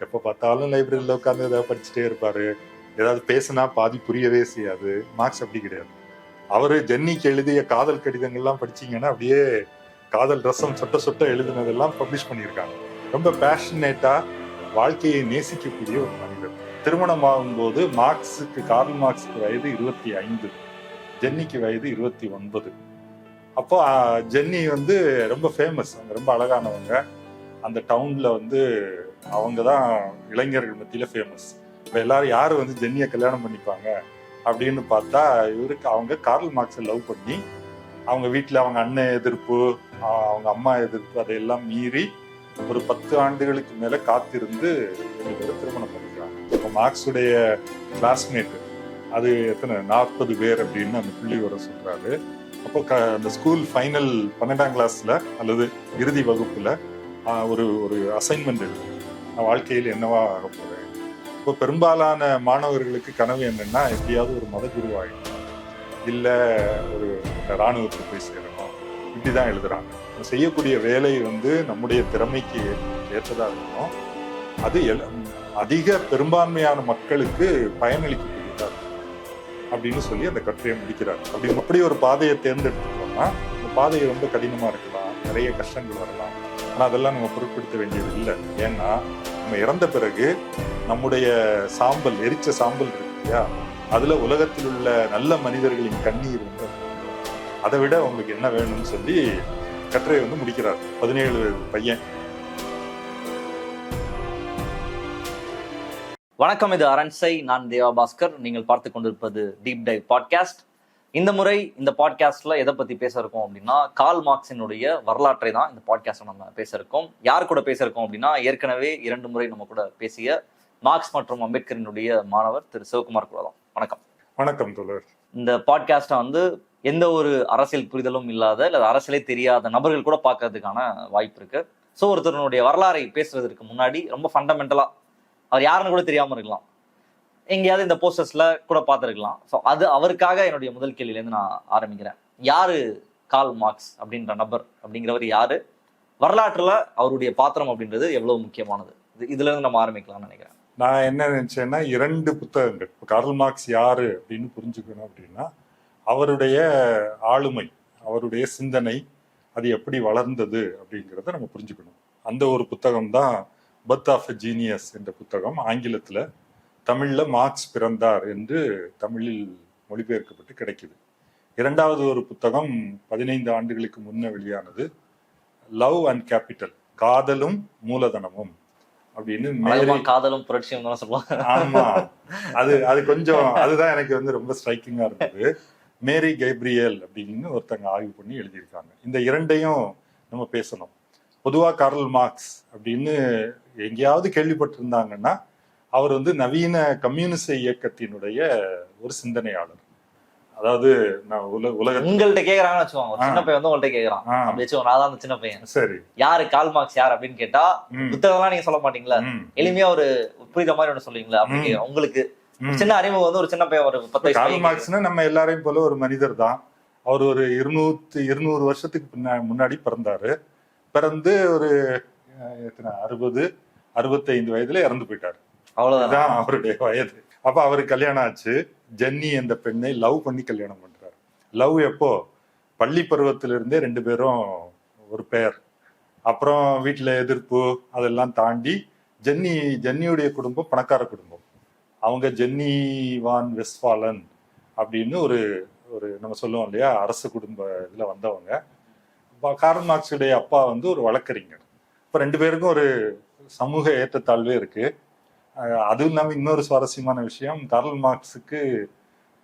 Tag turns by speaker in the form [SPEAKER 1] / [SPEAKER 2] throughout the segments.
[SPEAKER 1] எப்போ பார்த்தாலும் லைப்ரரியில் உட்காந்து ஏதாவது படிச்சுட்டே இருப்பார். ஏதாவது பேசினா பாதி புரியவே செய்யாது. மார்க்ஸ் அப்படி கிடையாது. அவரு ஜென்னிக்கு எழுதிய காதல் கடிதங்கள்லாம் படிச்சீங்கன்னா அப்படியே காதல் ரசம் சொட்ட சொட்ட எழுதினதெல்லாம் பப்ளிஷ் பண்ணியிருக்காங்க. ரொம்ப பேஷனேட்டா வாழ்க்கையை நேசிக்கக்கூடிய ஒரு மனிதர். திருமணம் ஆகும்போது மார்க்ஸுக்கு கார்ல் மார்க்ஸுக்கு வயது இருபத்தி ஐந்து. ஜென்னிக்கு வயது இருபத்தி ஒன்பது. அப்போ ஜென்னி வந்து ரொம்ப ஃபேமஸ் அவங்க ரொம்ப அழகானவங்க. அந்த டவுன்ல வந்து அவங்க தான் இளைஞர்கள் மத்தியில் ஃபேமஸ் இப்போ எல்லாரும் யார் வந்து ஜென்னியை கல்யாணம் பண்ணிப்பாங்க அப்படின்னு பார்த்தா இவருக்கு அவங்க கார்ல் மார்க்ஸை லவ் பண்ணி அவங்க வீட்டில் அவங்க அண்ணன் எதிர்ப்பு அவங்க அம்மா எதிர்ப்பு அதையெல்லாம் மீறி ஒரு பத்து ஆண்டுகளுக்கு மேலே காத்திருந்து ரெண்டு திருமணம் பண்ணிக்கிறாங்க. இப்போ மார்க்ஸுடைய கிளாஸ்மேட் அது எத்தனை நாற்பது பேர் அப்படின்னு அந்த புள்ளி வர சொல்கிறாரு அப்போ க அந்த ஸ்கூல் ஃபைனல் பன்னெண்டாம் கிளாஸில் அல்லது இறுதி வகுப்பில் ஒரு ஒரு அசைன்மெண்ட் எழுது நான் வாழ்க்கையில் என்னவா ஆக போகிறேன் இப்போ பெரும்பாலான மாணவர்களுக்கு கனவு என்னென்னா எப்படியாவது ஒரு மத குருவாகணும் இல்லை ஒரு இராணுவத்துக்கு போய் சேரணும். இப்படி தான் எழுதுகிறாங்க செய்யக்கூடிய வேலை வந்து நம்முடைய திறமைக்கு ஏற்றதாக இருக்கணும். அது எல்- அதிக பெரும்பான்மையான மக்களுக்கு பயனளிக்கக்கூடியதாக இருக்கும் அப்படின்னு சொல்லி அந்த கட்டுரையை முடிக்கிறார். அப்படி அப்படி ஒரு பாதையை தேர்ந்தெடுத்துட்டோம்னா அந்த பாதை ரொம்ப கடினமாக இருக்கலாம். நிறைய கஷ்டங்கள் வரலாம். ஆனால் அதெல்லாம் நம்ம பொருட்படுத்த வேண்டியது இல்லை ஏன்னா நம்ம இறந்த பிறகு நம்முடைய சாம்பல் எரிச்ச சாம்பல் இருக்கு இல்லையா? அதில் உலகத்தில் உள்ள நல்ல மனிதர்களின் கண்ணீர் வந்து அதை விட உங்களுக்கு என்ன வேணும்னு சொல்லி கட்டுரை வந்து முடிக்கிறார். பதினேழு பையன்.
[SPEAKER 2] வணக்கம் இது அரண்சை. நான் தேவா பாஸ்கர். நீங்கள் பார்த்து கொண்டிருப்பது டீப் டைவ் பாட்காஸ்ட் இந்த முறை இந்த பாட்காஸ்ட்ல எதை பத்தி பேச இருக்கோம் அப்படின்னா கால் மார்க்ஸினுடைய வரலாற்றை தான் இந்த பாட்காஸ்ட்ல நம்ம பேச இருக்கோம். யார் கூட பேச இருக்கோம் அப்படின்னா ஏற்கனவே இரண்டு முறை நம்ம கூட பேசிய மார்க்ஸ் மற்றும் அம்பேத்கரினுடைய மாணவர் திரு. சிவகுமார் கூட தான். வணக்கம்.
[SPEAKER 1] வணக்கம் தோழர்.
[SPEAKER 2] இந்த பாட்காஸ்ட்டை வந்து எந்த ஒரு அரசியல் புரிதலும் இல்லாத அல்லது அரசியலே தெரியாத நபர்கள் கூட பார்க்கறதுக்கான வாய்ப்பு இருக்கு. ஸோ ஒருத்தருடைய வரலாறை பேசுவதற்கு முன்னாடி ரொம்ப ஃபண்டமெண்டலா அவர் யாருன்னு கூட தெரியாம இருக்கலாம். எங்கேயாவது இந்த போஸ்டர்ஸ்ல கூட பார்த்துருக்கலாம். ஸோ அது அவருக்காக என்னுடைய முதல் கேள்வியிலேருந்து நான் ஆரம்பிக்கிறேன். யாரு கால் மார்க்ஸ் அப்படின்ற நபர் அப்படிங்கிறவர் யாரு? வரலாற்றுல அவருடைய பாத்திரம் அப்படின்றது எவ்வளவு முக்கியமானது? இது இதுல இருந்து நம்ம ஆரம்பிக்கலாம்னு நினைக்கிறேன்.
[SPEAKER 1] நான் என்ன நினைச்சேன்னா இரண்டு புத்தகங்கள். இப்போ கார்ல் மார்க்ஸ் யாரு அப்படின்னு புரிஞ்சுக்கணும் அப்படின்னா அவருடைய ஆளுமை அவருடைய சிந்தனை அது எப்படி வளர்ந்தது அப்படிங்கிறத நம்ம புரிஞ்சுக்கணும். அந்த ஒரு புத்தகம் தான் பர்த் ஆஃப் எ ஜீனியஸ் என்ற புத்தகம் ஆங்கிலத்துல தமிழ்ல மார்க்ஸ் பிறந்தார் என்று தமிழில் மொழிபெயர்க்கப்பட்டு கிடைக்குது. இரண்டாவது ஒரு புத்தகம் பதினைந்து ஆண்டுகளுக்கு முன்ன வெளியானது லவ் அண்ட் கேபிட்டல் காதலும் மூலதனமும் அப்படின்னு
[SPEAKER 2] காதலும் புரட்சியும் தான் சொல்லுவாங்க.
[SPEAKER 1] ஆமா. அது அது கொஞ்சம் அதுதான் எனக்கு வந்து ரொம்ப ஸ்ட்ரைக்கிங்கா இருந்தது. மேரி கைப்ரியல் அப்படின்னு ஒருத்தங்க ஆய்வு பண்ணி எழுதியிருக்காங்க. இந்த இரண்டையும் நம்ம பேசணும். பொதுவா கார்ல் மார்க்ஸ் அப்படின்னு எங்கேயாவது கேள்விப்பட்டிருந்தாங்கன்னா அவர் வந்து நவீன கம்யூனிச இயக்கத்தினுடைய ஒரு சிந்தனையாளர். அதாவது நான் உல உலக
[SPEAKER 2] உங்கள்ட்ட கேக்குறாங்கன்னு வச்சுக்கோங்க. சின்ன பையன் வந்து உங்கள்ட்ட கேக்குறான். அப்படி நான் தான் அந்த சின்ன பையன்.
[SPEAKER 1] சரி.
[SPEAKER 2] யாரு கால் மார்க்ஸ் யார் அப்படின்னு கேட்டா புத்தகம்லாம் நீங்க சொல்ல மாட்டீங்களா? எளிமையா ஒரு புரியுத மாதிரி ஒண்ணு சொல்லுவீங்களா? அப்படி
[SPEAKER 1] ம்.
[SPEAKER 2] கேக்குறேன். உங்களுக்கு. சின்ன அறிமுகம் வந்து ஒரு சின்ன பையன் ஒரு பத்து பையன்
[SPEAKER 1] மார்க்ஸ்னா நம்ம எல்லாரையும் போல ஒரு மனிதர் தான். அவர் ஒரு இருநூத்தி இருநூறு வருஷத்துக்கு பின்னா முன்னாடி பிறந்தாரு. பிறந்து ஒரு எத்தனை அறுபது அறுபத்தைந்து வயதுல இறந்து போயிட்டாரு.
[SPEAKER 2] அவ்வளவுதான்?
[SPEAKER 1] அவருடைய வயது. அப்ப அவருக்கு கல்யாணம் ஆச்சு. ஜென்னி என்ற பெண்ணை லவ் பண்ணி கல்யாணம் பண்றாரு. லவ் எப்போ? பள்ளி பருவத்திலிருந்தே ரெண்டு பேரும் ஒரு பெயர் அப்புறம் வீட்டுல எதிர்ப்பு அதெல்லாம் தாண்டி ஜென்னி ஜென்னியுடைய குடும்பம் பணக்கார குடும்பம். அவங்க ஜென்னி வான் வெஸ்ஃபாலன் அப்படின்னு ஒரு ஒரு நம்ம சொல்லுவோம் இல்லையா அரசு குடும்ப இதுல வந்தவங்க. கார்ல் மார்க்ஸுடைய அப்பா வந்து ஒரு வழக்கறிஞர். இப்போ ரெண்டு பேருக்கும் ஒரு சமூக ஏற்றத்தாழ்வே இருக்குது அதுவும் இல்லாமல் இன்னொரு சுவாரஸ்யமான விஷயம் கார்ல் மார்க்ஸுக்கு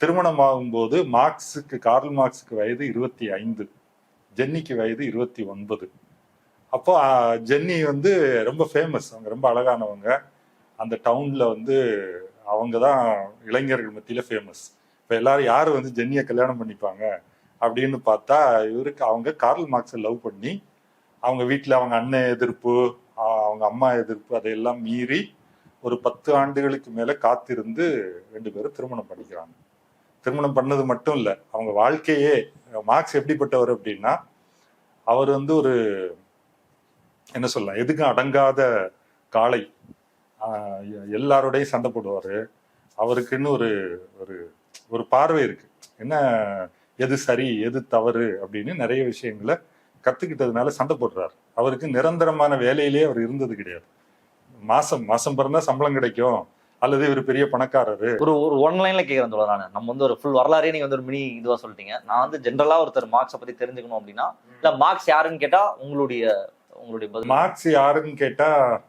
[SPEAKER 1] திருமணம் ஆகும்போது மார்க்ஸுக்கு கார்ல் மார்க்ஸுக்கு வயது இருபத்தி ஐந்து. ஜென்னிக்கு வயது இருபத்தி ஒன்பது. அப்போ ஜென்னி வந்து ரொம்ப ஃபேமஸ் அவங்க ரொம்ப அழகானவங்க. அந்த டவுனில் வந்து அவங்க தான் இளைஞர்கள் மத்தியில் ஃபேமஸ் இப்போ எல்லாரும் யார் வந்து ஜென்னியை கல்யாணம் பண்ணிப்பாங்க அப்படின்னு பார்த்தா இவருக்கு அவங்க கார்ல் மார்க்ஸை லவ் பண்ணி அவங்க வீட்டில் அவங்க அண்ணன் எதிர்ப்பு அவங்க அம்மா எதிர்ப்பு அதையெல்லாம் மீறி ஒரு பத்து ஆண்டுகளுக்கு மேல காத்திருந்து ரெண்டு பேரும் திருமணம் பண்ணிக்கிறாங்க. திருமணம் பண்ணது மட்டும் இல்ல அவங்க வாழ்க்கையே மார்க்ஸ் எப்படிப்பட்டவர் அப்படின்னா அவர் வந்து ஒரு என்ன சொல்லலாம் எதுக்கும் அடங்காத காளை. ஆஹ் எல்லாரோடையும் சண்டை போடுவாரு. அவருக்குன்னு ஒரு ஒரு ஒரு பார்வை இருக்கு. என்ன எது சரி எது தவறு அப்படின்னு நிறைய விஷயங்களை கத்துக்கிட்டதுனால சண்டை போடுறாரு. அவருக்கு நிரந்தரமான வேலையிலே அவர் இருந்தது கிடையாது. மாசம் மாசம் பிறந்தா சம்பளம் கிடைக்கும். அல்லது இவர் பெரிய பணக்காரரு.
[SPEAKER 2] ஒரு ஒரு ஒன் லைன்ல கேட்கறேன் தோழர் நான். நம்ம வந்து ஒரு ஃபுல் வரலாறே நீங்க வந்து ஒரு மினி இதுவா சொல்லிட்டீங்க. நான் வந்து ஜென்ரலா ஒருத்தர் மார்க்ஸை பத்தி தெரிஞ்சுக்கணும் அப்படின்னா இல்ல மார்க்ஸ் யாருன்னு கேட்டா உங்களுடைய உங்களுடைய பதில்.
[SPEAKER 1] மார்க்ஸ் யாருன்னு கேட்டா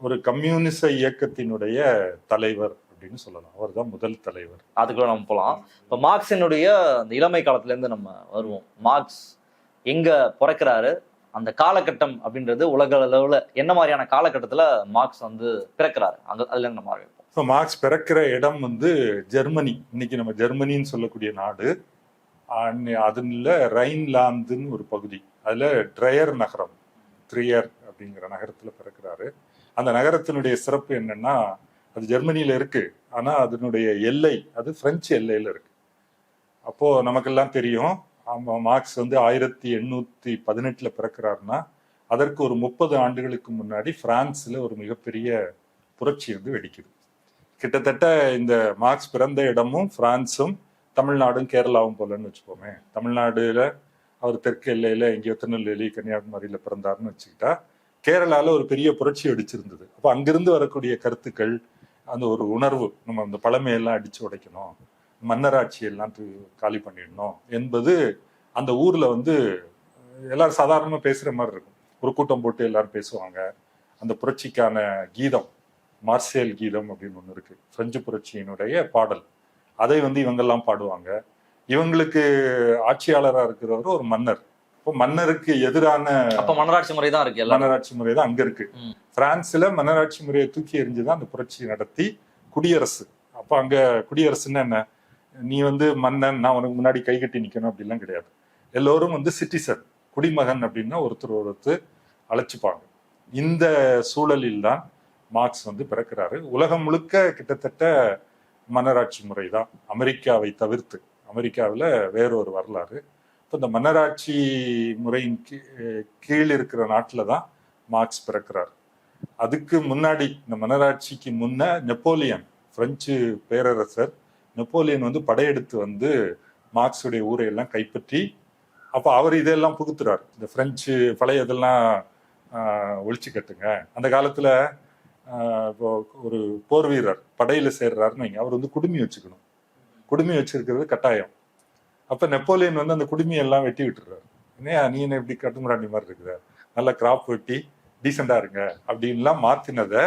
[SPEAKER 1] ஒரு கம்யூனிச இயக்கத்தினுடைய தலைவர் அப்படின்னு சொல்லலாம். அவர்தான் முதல் தலைவர்.
[SPEAKER 2] அதுக்குள்ள நம்ம போலாம். இப்ப மார்க்ஸினுடைய அந்த இளமை காலத்துல இருந்து நம்ம வருவோம். மார்க்ஸ் எங்க பிறக்கிறாரு? அந்த காலகட்டம் அப்படின்றது உலக அளவில் என்ன மாதிரியான காலகட்டத்தில் மார்க்ஸ் வந்து பிறக்கிறாரு? அங்கே அதில் என்ன நம்ம ஆரம்பிப்போம்
[SPEAKER 1] ஸோ மார்க்ஸ் பிறக்கிற இடம் வந்து ஜெர்மனி. இன்னைக்கு நம்ம ஜெர்மனின்னு சொல்லக்கூடிய நாடு. அதில் ரைன்லாந்துன்னு ஒரு பகுதி. அதில் ட்ரையர் நகரம் ட்ரியர் அப்படிங்கிற நகரத்தில் பிறக்கிறாரு. அந்த நகரத்தினுடைய சிறப்பு என்னன்னா அது ஜெர்மனியில் இருக்கு. ஆனால் அதனுடைய எல்லை அது பிரெஞ்சு எல்லையில் இருக்கு. அப்போ நமக்கெல்லாம் தெரியும் ஆமாம் மார்க்ஸ் வந்து ஆயிரத்தி எண்ணூத்தி பதினெட்டுல பிறக்கிறாருன்னா அதற்கு ஒரு முப்பது ஆண்டுகளுக்கு முன்னாடி பிரான்ஸ்ல ஒரு மிகப்பெரிய புரட்சி வந்து வெடிக்குது. கிட்டத்தட்ட இந்த மார்க்ஸ் பிறந்த இடமும் பிரான்ஸும் தமிழ்நாடும் கேரளாவும் போலன்னு வச்சுப்போமே தமிழ்நாடுல அவர் தெற்கு எல்லையில எங்கேயோ திருநெல்வேலி கன்னியாகுமரியில பிறந்தாருன்னு வச்சுக்கிட்டா கேரளால ஒரு பெரிய புரட்சி வெடிச்சிருந்தது. அப்போ அங்கிருந்து வரக்கூடிய கருத்துக்கள் அந்த ஒரு உணர்வு நம்ம அந்த பழமையெல்லாம் அடிச்சு உடைக்கணும். மன்னராட்சி எல்லாம் து- காலி பண்ணிடணும் என்பது அந்த ஊர்ல வந்து எல்லாரும் சாதாரணமா பேசுற மாதிரி இருக்கும். ஒரு கூட்டம் போட்டு எல்லாரும் பேசுவாங்க. அந்த புரட்சிக்கான கீதம் மார்சியல் கீதம் அப்படின்னு ஒன்று இருக்கு. பிரெஞ்சு புரட்சியினுடைய பாடல். அதை வந்து இவங்கெல்லாம் பாடுவாங்க. இவங்களுக்கு ஆட்சியாளரா இருக்கிறவர் ஒரு மன்னர். இப்போ மன்னருக்கு எதிரான
[SPEAKER 2] அப்ப மன்னராட்சி முறை தான் இருக்கு
[SPEAKER 1] மன்னராட்சி முறை தான் அங்க இருக்கு. பிரான்ஸ்ல மன்னராட்சி முறையை தூக்கி எறிஞ்சுதான் அந்த புரட்சி நடத்தி குடியரசு. அப்ப அங்க குடியரசுன்னா என்ன? நீ வந்து மன்னன் நான் உனக்கு முன்னாடி கை கட்டி நிற்கணும் அப்படிலாம் கிடையாது. எல்லோரும் வந்து சிட்டிசன் குடிமகன் அப்படின்னா ஒருத்தர் ஒருத்தர் அழைச்சிப்பாங்க. இந்த சூழலில் தான் மார்க்ஸ் வந்து பிறக்கிறாரு. உலகம் முழுக்க கிட்டத்தட்ட மன்னராட்சி முறை தான் அமெரிக்காவை தவிர்த்து அமெரிக்காவில் வேறொரு வரலாறு. இப்போ இந்த மன்னராட்சி முறையின் கீ- கீழ் இருக்கிற நாட்டில் தான் மார்க்ஸ் பிறக்கிறார். அதுக்கு முன்னாடி இந்த மன்னராட்சிக்கு முன்ன நெப்போலியன் பிரெஞ்சு பேரரசர் நெப்போலியன் வந்து படையெடுத்து வந்து மார்க்ஸுடைய ஊரை எல்லாம் கைப்பற்றி அப்போ அவர் இதெல்லாம் புகுத்துறார். இந்த ஃப்ரெஞ்சு பழைய இதெல்லாம் ஒழிச்சு கட்டுங்க. அந்த காலத்தில் இப்போ ஒரு போர் வீரர் படையில் சேர்றாருன்னு வைங்க. அவர் வந்து குடுமி வச்சுக்கணும். குடுமி வச்சிருக்கிறது கட்டாயம். அப்போ நெப்போலியன் வந்து அந்த குடுமையெல்லாம் வெட்டி விட்டுறாரு. என்னையா நீ என்ன இப்படி கட்டுமுடாண்டி மாதிரி இருக்குத நல்ல கிராப் வெட்டி டீசெண்டாக இருங்க. அப்படின்லாம் மாற்றினதை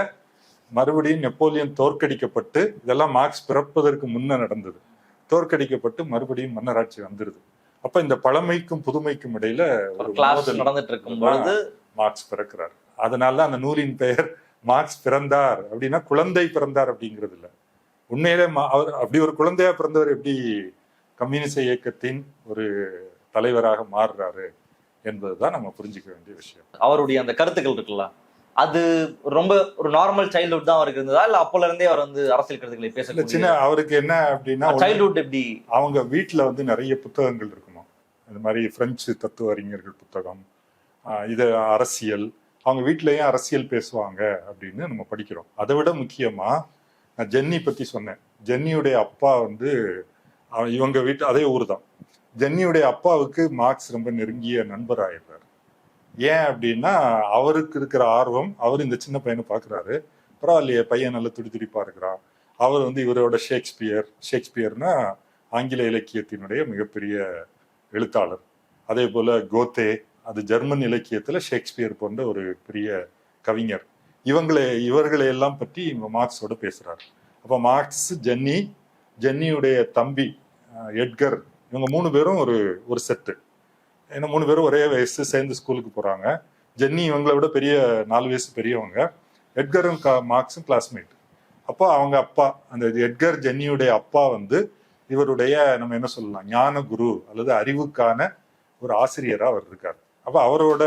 [SPEAKER 1] மறுபடியும் நெப்போலியன் தோற்கடிக்கப்பட்டு இதெல்லாம் மார்க்ஸ் பிறப்பதற்கு முன்ன நடந்தது. தோற்கடிக்கப்பட்டு மறுபடியும் மன்னராட்சி வந்துருது. அப்ப இந்த பழமைக்கும் புதுமைக்கும் இடையில
[SPEAKER 2] நடந்துட்டு இருக்கும் பொழுது
[SPEAKER 1] மார்க்ஸ் பிறக்கிறார். அதனால அந்த நூலின் பெயர் மார்க்ஸ் பிறந்தார் அப்படின்னா குழந்தை பிறந்தார் அப்படிங்கிறது இல்ல. உண்மையிலே அவர் அப்படி ஒரு குழந்தையா பிறந்தவர் எப்படி கம்யூனிச இயக்கத்தின் ஒரு தலைவராக மாறுறாரு என்பதுதான் நம்ம புரிஞ்சுக்க வேண்டிய விஷயம்.
[SPEAKER 2] அவருடைய அந்த கருத்துக்கள் இருக்குல்ல? அது ரொம்ப ஒரு நார்மல் சைல்ட்ஹுட் தான் அவருக்கு இருந்ததா? இல்ல அப்போல இருந்தே அவர் வந்து அரசியல் கருத்துக்களை பேச
[SPEAKER 1] சின்ன அவருக்கு என்ன அப்படின்னா
[SPEAKER 2] சைல்ட்ஹுட் எப்படி?
[SPEAKER 1] அவங்க வீட்டில் வந்து நிறைய புத்தகங்கள் இருக்குமா? இந்த மாதிரி பிரெஞ்சு தத்துவ அறிஞர்கள் புத்தகம் இது அரசியல். அவங்க வீட்டிலேயும் அரசியல் பேசுவாங்க அப்படின்னு நம்ம படிக்கிறோம். அதை விட முக்கியமா நான் ஜென்னி பத்தி சொன்னேன். ஜென்னியுடைய அப்பா வந்து இவங்க வீட்டு அதே ஊர் தான் ஜென்னியுடைய அப்பாவுக்கு மார்க்ஸ் ரொம்ப நெருங்கிய நண்பர் ஆயிடுறாரு ஏன் அப்படின்னா அவருக்கு இருக்கிற ஆர்வம் அவர் இந்த சின்ன பையனை பார்க்குறாரு. பரவாயில்லையே பையன் நல்ல துடி துடிப்பா இருக்கிறான். அவர் வந்து இவரோட ஷேக்ஸ்பியர் ஷேக்ஸ்பியர்னா ஆங்கில இலக்கியத்தினுடைய மிகப்பெரிய எழுத்தாளர். அதே போல் கோத்தே அது ஜெர்மன் இலக்கியத்தில் ஷேக்ஸ்பியர் போன்ற ஒரு பெரிய கவிஞர். இவங்களை இவர்களை எல்லாம் பற்றி இவங்க மார்க்ஸோட பேசுகிறார் அப்போ மார்க்ஸ் ஜென்னி ஜென்னியுடைய தம்பி எட்கர் இவங்க மூணு பேரும் ஒரு ஒரு செட்டு. ஏன்னா மூணு பேரும் ஒரே வயசு சேர்ந்து ஸ்கூலுக்கு போகிறாங்க ஜென்னி இவங்களை விட பெரிய நாலு வயசு பெரியவங்க. எட்கரும் கா- மார்க்ஸும் கிளாஸ்மேட் அப்போ அவங்க அப்பா அந்த எட்கர் ஜென்னியுடைய அப்பா வந்து இவருடைய நம்ம என்ன சொல்லலாம் ஞான குரு அல்லது அறிவுக்கான ஒரு ஆசிரியராக அவர் இருக்கார். அப்போ அவரோட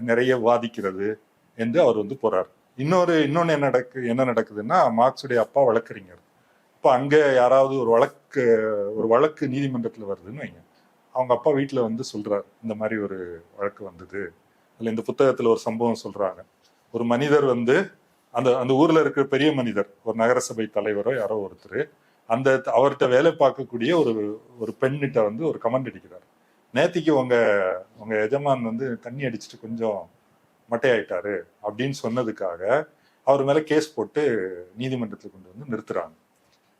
[SPEAKER 1] நிறைய வாதிக்கிறது என்று அவர் வந்து போறார். இன்னொரு இன்னொன்று என்ன நடக்கு என்ன நடக்குதுன்னா மார்க்ஸுடைய அப்பா வழக்கறிஞர். இப்போ அங்கே யாராவது ஒரு வழக்கு ஒரு வழக்கு நீதிமன்றத்தில் வருதுன்னு வைங்க. அவங்க அப்பா வீட்டில் வந்து சொல்கிறார் இந்த மாதிரி ஒரு வழக்கு வந்தது. அதில் இந்த புத்தகத்தில் ஒரு சம்பவம் சொல்கிறாங்க ஒரு மனிதர் வந்து அந்த அந்த ஊரில் இருக்கிற பெரிய மனிதர் ஒரு நகரசபை தலைவரோ யாரோ ஒருத்தர் அந்த அவர்கிட்ட வேலை பார்க்கக்கூடிய ஒரு ஒரு பெண்ணிட்ட வந்து ஒரு கமெண்ட் அடிக்கிறார். நேத்திக்கு உங்கள் உங்கள் எஜமான் வந்து தண்ணி அடிச்சுட்டு கொஞ்சம் மட்டையாயிட்டாரு அப்படின்னு சொன்னதுக்காக அவர் மேலே கேஸ் போட்டு நீதிமன்றத்தில் கொண்டு வந்து நிறுத்துறாங்க.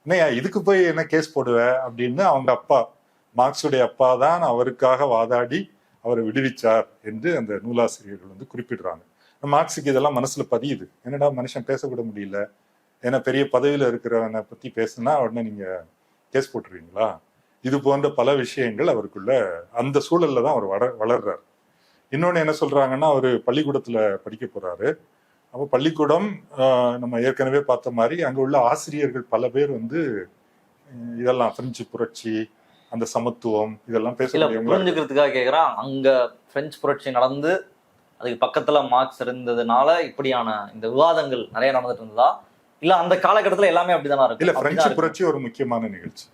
[SPEAKER 1] என்னையா இதுக்கு போய் என்ன கேஸ் போடுவேன் அப்படின்னு அவங்க அப்பா மார்க்ஸுடைய அப்பா தான் அவருக்காக வாதாடி அவரை விடுவிச்சார் என்று அந்த நூலாசிரியர்கள் வந்து குறிப்பிடுறாங்க. மார்க்ஸுக்கு இதெல்லாம் மனசுல பதியுது. என்னடா மனுஷன் பேசக்கூட முடியல? ஏன்னா பெரிய பதவியில இருக்கிறவனை பத்தி பேசுனா உடனே நீங்க கேஸ் போட்டுருவீங்களா? இது போன்ற பல விஷயங்கள் அவருக்குள்ள அந்த சூழல்ல தான் அவர் வள வளர்றாரு. இன்னொன்னு என்ன சொல்றாங்கன்னா அவர் பள்ளிக்கூடத்துல படிக்க போறாரு. அப்போ பள்ளிக்கூடம் நம்ம ஏற்கனவே பார்த்த மாதிரி அங்க உள்ள ஆசிரியர்கள் பல பேர் வந்து இதெல்லாம் பிரெஞ்சு புரட்சி அந்த சமத்துவம் இதெல்லாம்
[SPEAKER 2] இல்ல
[SPEAKER 1] இருக்காங்க.
[SPEAKER 2] புரிஞ்சுக்கிறதுக்காக கேக்குறான். அங்க பிரெஞ்சு புரட்சி நடந்து அதுக்கு பக்கத்துல மார்க்ஸ் இருந்ததுனால இப்படியான இந்த விவாதங்கள் நிறைய நடந்துட்டு இருந்ததா? இல்ல அந்த காலகட்டத்துல எல்லாமே அப்படிதானா
[SPEAKER 1] இல்ல
[SPEAKER 2] இருக்கும்
[SPEAKER 1] பிரெஞ்சு புரட்சி ஒரு முக்கியமான நிகழ்ச்சி.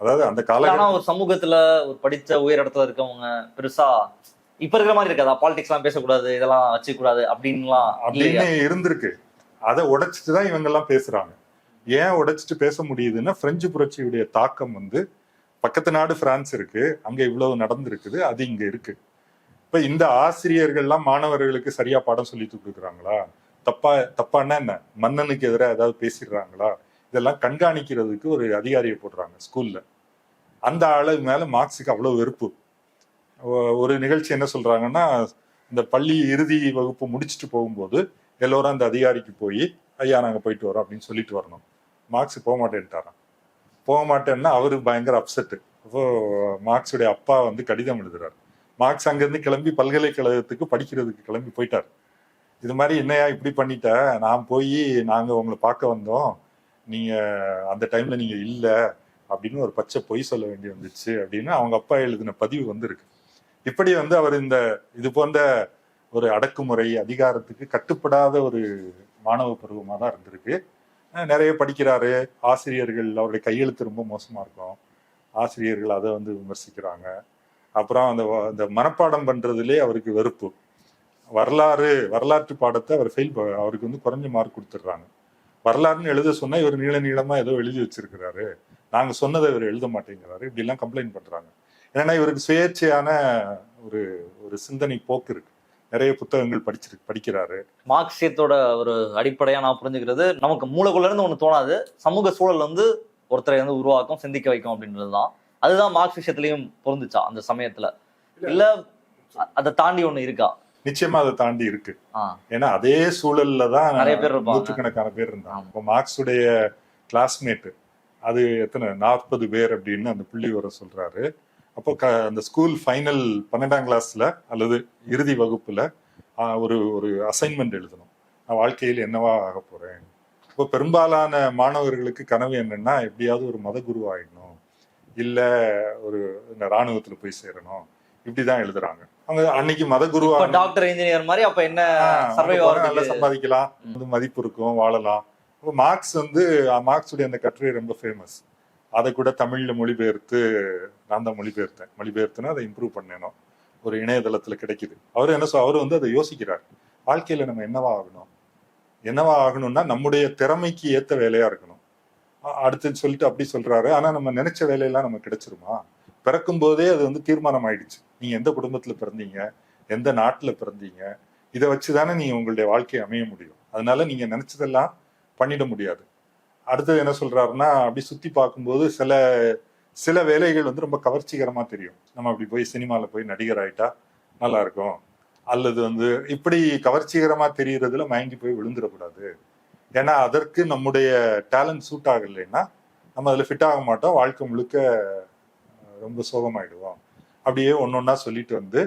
[SPEAKER 1] அதாவது அந்த
[SPEAKER 2] இருக்கும். ஆனா
[SPEAKER 1] காலகட்டம்
[SPEAKER 2] ஒரு சமூகத்துல ஒரு படிச்ச உயர் இடத்துல இருக்கவங்க பெருசா இப்ப இருக்கிற மாதிரி இருக்காதா? பாலிடிக்ஸ் எல்லாம் பேசக்கூடாது இதெல்லாம் வச்சுக்க கூடாது அப்படின்லாம்?
[SPEAKER 1] அப்படின்னு இருந்திருக்கு. அதை உடைச்சிட்டு தான் இவங்க எல்லாம் பேசுறாங்க. ஏன் உடைச்சிட்டு பேச முடியுதுன்னா பிரெஞ்சு புரட்சியுடைய தாக்கம் வந்து பக்கத்து நாடு பிரான்ஸ் இருக்கு. அங்க இவ்வளவு நடந்திருக்குது. அது இங்க இருக்கு. இப்ப இந்த ஆசிரியர்கள்லாம் மாணவர்களுக்கு சரியா பாடம் சொல்லிட்டு கொடுக்குறாங்களா தப்பா தப்பானா என்ன? மன்னனுக்கு எதிராக ஏதாவது பேசிடுறாங்களா? இதெல்லாம் கண்காணிக்கிறதுக்கு ஒரு அதிகாரியை போடுறாங்க ஸ்கூல்ல. அந்த ஆளு மேல மார்க்ஸுக்கு அவ்வளவு வெறுப்பு. ஒரு நிகழ்ச்சி என்ன சொல்றாங்கன்னா இந்த பள்ளி இறுதி வகுப்பு முடிச்சுட்டு போகும்போது எல்லோரும் அந்த அதிகாரிக்கு போய் ஐயா நாங்க போயிட்டு வரோம் அப்படின்னு சொல்லிட்டு வரணும். மார்க்ஸ் போக மாட்டேன்ட்டாராம் போக மாட்டேன்னா அவரு பயங்கர அப்செட்டு அப்போ மார்க்ஸுடைய அப்பா வந்து கடிதம் எழுதுறாரு. மார்க்ஸ் அங்கேருந்து கிளம்பி பல்கலைக்கழகத்துக்கு படிக்கிறதுக்கு கிளம்பி போயிட்டார். இது மாதிரி என்னையா இப்படி பண்ணிட்ட? நான் போய் நாங்கள் உங்களை பார்க்க வந்தோம். நீங்கள் அந்த டைமில் நீங்கள் இல்லை அப்படின்னு ஒரு பச்சை பொய் சொல்ல வேண்டி வந்துச்சு அப்படின்னு அவங்க அப்பா எழுதின பதிவு வந்திருக்கு. இப்படி வந்து அவர் இந்த இது போன்ற ஒரு அடக்குமுறை அதிகாரத்துக்கு கட்டுப்படாத ஒரு மாணவ பருவமாக தான் இருந்திருக்கு. நிறைய படிக்கிறாரு. ஆசிரியர்கள் அவருடைய கையெழுத்து ரொம்ப மோசமா இருக்கும். ஆசிரியர்கள் அதை வந்து விமர்சிக்கிறாங்க. அப்புறம் அந்த வ- அந்த மனப்பாடம் பண்றதுலே அவருக்கு வெறுப்பு. வரலாறு வரலாற்று பாடத்தை அவர் ஃபெயில் அவருக்கு வந்து குறைஞ்ச மார்க் கொடுத்துட்றாங்க. வரலாறுன்னு எழுத சொன்னா இவர் நீள நீளமா ஏதோ எழுதி வச்சிருக்கிறாரு. நாங்க சொன்னதை இவர் எழுத மாட்டேங்கிறாரு. இப்படி எல்லாம் கம்ப்ளைண்ட் பண்றாங்க. ஏன்னா இவருக்கு சுயேட்சையான ஒரு ஒரு சிந்தனை போக்கு இருக்கு. நிறைய புத்தகங்கள் படிச்சிருக்கு படிக்கிறாரு.
[SPEAKER 2] மார்க்சியத்தோட ஒரு அடிப்படையா நான் புரிஞ்சுக்கிறது நமக்கு மூளைக்குள்ள இருந்து ஒண்ணு தோணாது. சமூக சூழல் வந்து ஒருத்தரை வந்து உருவாக்கும் சிந்திக்க வைக்கும் அப்படின்றதுதான். அதுதான் மார்க்ஸ் விஷயத்திலையும் பொருந்துச்சா அந்த சமயத்துல? இல்ல. அதை தாண்டி ஒண்ணு இருக்கா?
[SPEAKER 1] நிச்சயமா அதை தாண்டி இருக்கு. ஏன்னா அதே சூழல்ல தான்
[SPEAKER 2] நிறைய பேர்.
[SPEAKER 1] நூற்றுக்கணக்கான பேர் இருந்தாங்க. இப்போ மார்க்ஸுடைய கிளாஸ்மேட் அது எத்தனை? நாற்பது பேர் அப்படின்னு அந்த புள்ளி வர சொல்றாரு. அப்போ க அந்த ஸ்கூல் ஃபைனல் பன்னெண்டாம் கிளாஸ்ல அல்லது இறுதி வகுப்புல ஒரு ஒரு அசைன்மெண்ட் எழுதணும். நான் வாழ்க்கையில் என்னவா ஆக போறேன்? இப்போ பெரும்பாலான மாணவர்களுக்கு கனவு என்னன்னா எப்படியாவது ஒரு மத குரு ஆயிடணும். இல்ல ஒரு இந்த ராணுவத்துல போய் சேரணும். இப்படிதான் எழுதுறாங்க. அவங்க அன்னைக்கு மத குரு
[SPEAKER 2] இப்ப டாக்டர் இன்ஜினியர் மாதிரி அப்ப என்ன
[SPEAKER 1] நல்லா சம்பாதிக்கலாம். வந்து மதிப்பு இருக்கும் வாழலாம். அப்போ மார்க்ஸ் வந்து மார்க்ஸுடைய அந்த கட்டுரை ரொம்ப ஃபேமஸ் அதை கூட தமிழ்ல மொழிபெயர்த்து நான் தான் மொழிபெயர்த்தேன். மொழிபெயர்த்துனா அதை இம்ப்ரூவ் பண்ணணும். ஒரு இணையதளத்துல கிடைக்குது. அவர் என்ன சொல் அவர் வந்து அதை யோசிக்கிறார். வாழ்க்கையில நம்ம என்னவா ஆகணும்? என்னவா ஆகணும்னா நம்முடைய திறமைக்கு ஏத்த வேலையா இருக்கணும். அடுத்து சொல்லிட்டு அப்படி சொல்றாரு. ஆனா நம்ம நினைச்ச வேலையெல்லாம் நமக்கு கிடைச்சிருமா? பிறக்கும் போதே அது வந்து தீர்மானம் ஆயிடுச்சு நீங்க எந்த குடும்பத்துல பிறந்தீங்க? எந்த நாட்டுல பிறந்தீங்க? இதை வச்சு தானே நீங்க உங்களுடைய வாழ்க்கையை அமைய முடியும். அதனால நீங்க நினைச்சதெல்லாம் பண்ணிட முடியாது. அடுத்தது என்ன சொல்றாருன்னா அப்படி சுத்தி பார்க்கும்போது சில சில வேலைகள் வந்து ரொம்ப கவர்ச்சிகரமாக தெரியும். நம்ம அப்படி போய் சினிமாவில் போய் நடிகர் ஆயிட்டா நல்லா இருக்கும் அல்லது வந்து இப்படி கவர்ச்சிகரமாக தெரியறதுல மயங்கி போய் விழுந்துடக்கூடாது. ஏன்னா அதற்கு நம்முடைய டேலண்ட் சூட் ஆகலைன்னா நம்ம அதில் ஃபிட் ஆக மாட்டோம். வாழ்க்கை முழுக்க ரொம்ப சோகமாயிடுவோம். அப்படியே ஒன்று ஒன்றா சொல்லிட்டு வந்து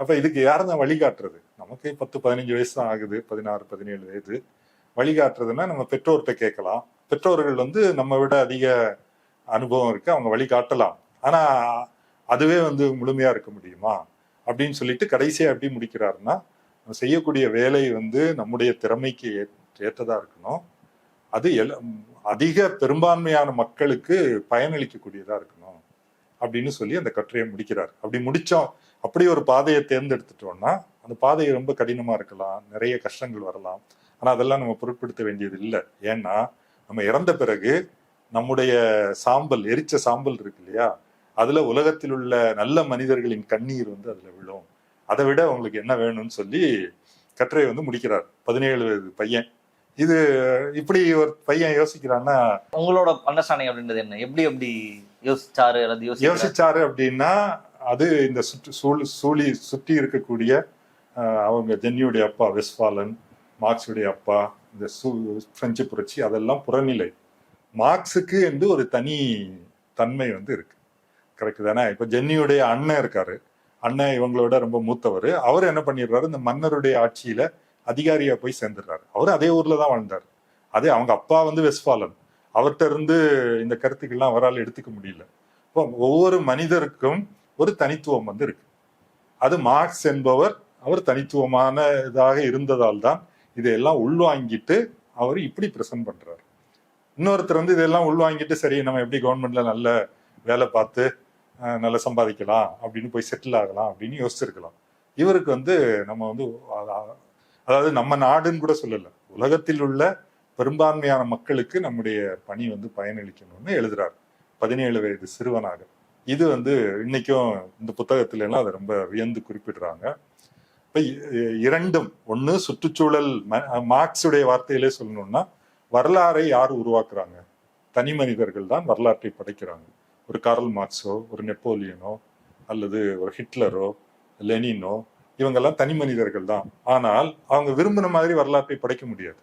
[SPEAKER 1] அப்போ இதுக்கு யார் தான் வழிகாட்டுறது? நமக்கு பத்து பதினஞ்சு வயசு தான் ஆகுது. பதினாறு பதினேழு வயது. வழிகாட்டுறதுன்னா நம்ம பெற்றோர்கிட்ட கேட்கலாம். பெற்றோர்கள் வந்து நம்ம விட அதிக அனுபவம் இருக்கு அவங்க வழிகாட்டலாம் ஆனா அதுவே வந்து முழுமையா இருக்க முடியுமா? அப்படின்னு சொல்லிட்டு கடைசியா எப்படி முடிக்கிறாருன்னா நம்ம செய்யக்கூடிய வேலை வந்து நம்முடைய திறமைக்கு ஏற்றதா இருக்கணும். அது எல் அதிக பெரும்பான்மையான மக்களுக்கு பயனளிக்கக்கூடியதா இருக்கணும் அப்படின்னு சொல்லி அந்த கட்டுரையை முடிக்கிறார். அப்படி முடிச்சோம் அப்படி ஒரு பாதையை தேர்ந்தெடுத்துட்டோம்னா அந்த பாதை ரொம்ப கடினமா இருக்கலாம் நிறைய கஷ்டங்கள் வரலாம். ஆனா அதெல்லாம் நம்ம பொருட்படுத்த வேண்டியது இல்லை. ஏன்னா நம்ம இறந்த பிறகு நம்முடைய சாம்பல் எரிச்ச சாம்பல் இருக்கு இல்லையா? அதுல உலகத்தில் உள்ள நல்ல மனிதர்களின் கண்ணீர் வந்து அதுல விழும். அதை விட உங்களுக்கு என்ன வேணும்னு சொல்லி கட்டுரை வந்து முடிக்கிறார். பதினேழு பையன். இது இப்படி ஒரு பையன் யோசிக்கிறான்னா
[SPEAKER 2] உங்களோட அண்டர்ஸ்டாண்டிங் அப்படின்றது என்ன? எப்படி எப்படி யோசிச்சாரு? அல்லது யோசிச்சாரு
[SPEAKER 1] அப்படின்னா அது இந்த சுற்று சூழ் சூழி சுற்றி இருக்கக்கூடிய அவங்க ஜென்னியுடைய அப்பா வெஸ்பாலன் மார்க்ஸுடைய அப்பா இந்த சு பிரெஞ்சு புரட்சி அதெல்லாம் புறநிலை. மார்க்ஸுக்கு என்று ஒரு தனி தன்மை வந்து இருக்கு. கரெக்ட் தானே? இப்போ ஜென்னியுடைய அண்ணன் இருக்காரு. அண்ணன் இவங்களோட ரொம்ப மூத்தவர். அவர் என்ன பண்ணிடுறாரு? இந்த மன்னருடைய ஆட்சியில அதிகாரியா போய் சேர்ந்துடுறாரு. அவர் அதே ஊர்ல தான் வாழ்ந்தார். அதே அவங்க அப்பா வந்து வெஸ்பாலன் அவர்கிட்ட இருந்து இந்த கருத்துக்கள்லாம் அவரால் எடுத்துக்க முடியல. இப்போ ஒவ்வொரு மனிதருக்கும் ஒரு தனித்துவம் வந்து இருக்கு. அது மார்க்ஸ் என்பவர் அவர் தனித்துவமான இதாக இருந்ததால் தான் இதையெல்லாம் உள்வாங்கிட்டு அவர் இப்படி பிரசன்ட் பண்றாரு. இன்னொருத்தர் வந்து இதெல்லாம் உள்வாங்கிட்டு சரி நம்ம எப்படி கவர்மெண்ட்ல நல்ல வேலை பார்த்து அஹ், நல்லா சம்பாதிக்கலாம் அப்படின்னு போய் செட்டில் ஆகலாம் அப்படின்னு யோசிச்சிருக்கலாம். இவருக்கு வந்து நம்ம வந்து அதாவது நம்ம நாடுன்னு கூட சொல்லல. உலகத்தில் உள்ள பெரும்பான்மையான மக்களுக்கு நம்முடைய பணி வந்து பயனளிக்கணும்னு எழுதுறாரு. பதினேழு வயது சிறுவனாக. இது வந்து இன்னைக்கும் இந்த புத்தகத்துல எல்லாம் அதை ரொம்ப வியந்து குறிப்பிடுறாங்க. இப்ப இரண்டும் ஒண்ணு சுற்றுச்சூழல் மார்க்ஸுடைய வார்த்தையிலே சொல்லணும்னா வரலாறை யார் உருவாக்குறாங்க? தனி மனிதர்கள் தான் வரலாற்றை படைக்கிறாங்க. ஒரு கார்ல் மார்க்ஸோ ஒரு நெப்போலியனோ அல்லது ஒரு ஹிட்லரோ லெனினோ இவங்கெல்லாம் தனி மனிதர்கள் தான். ஆனால் அவங்க விரும்பின மாதிரி வரலாற்றை படைக்க முடியாது.